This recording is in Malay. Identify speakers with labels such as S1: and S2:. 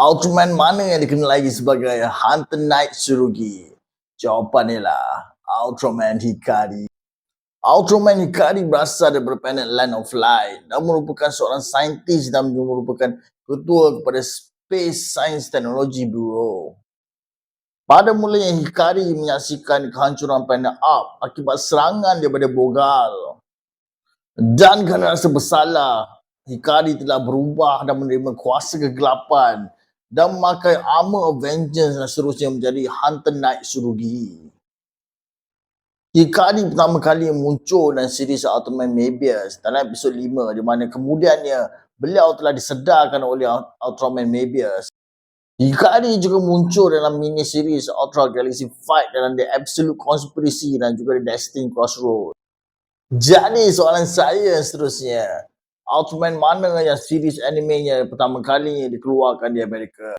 S1: Ultraman mana yang dikenal lagi sebagai Hunter Knight Tsurugi? Jawapan ialah Ultraman Hikari. Ultraman Hikari berasal daripada planet Land of Light dan merupakan seorang saintis dan juga merupakan ketua kepada Space Science Technology Bureau. Pada mulanya Hikari menyaksikan kehancuran planet Up akibat serangan daripada Bogal. Dan kerana rasa bersalah, Hikari telah berubah dan menerima kuasa kegelapan dan memakai armor of vengeance dan seterusnya menjadi Hunter Knight Surugi. Hikari pertama kali muncul dalam series Ultraman Mebius dalam episod 5 di mana kemudiannya beliau telah disedarkan oleh Ultraman Mebius. Hikari juga muncul dalam mini series Ultra Galaxy Fight dalam The Absolute Conspiracy dan juga The Destiny Crossroad. Jadi soalan saya seterusnya, Ultraman mana yang series animenya pertama kali dikeluarkan di Amerika?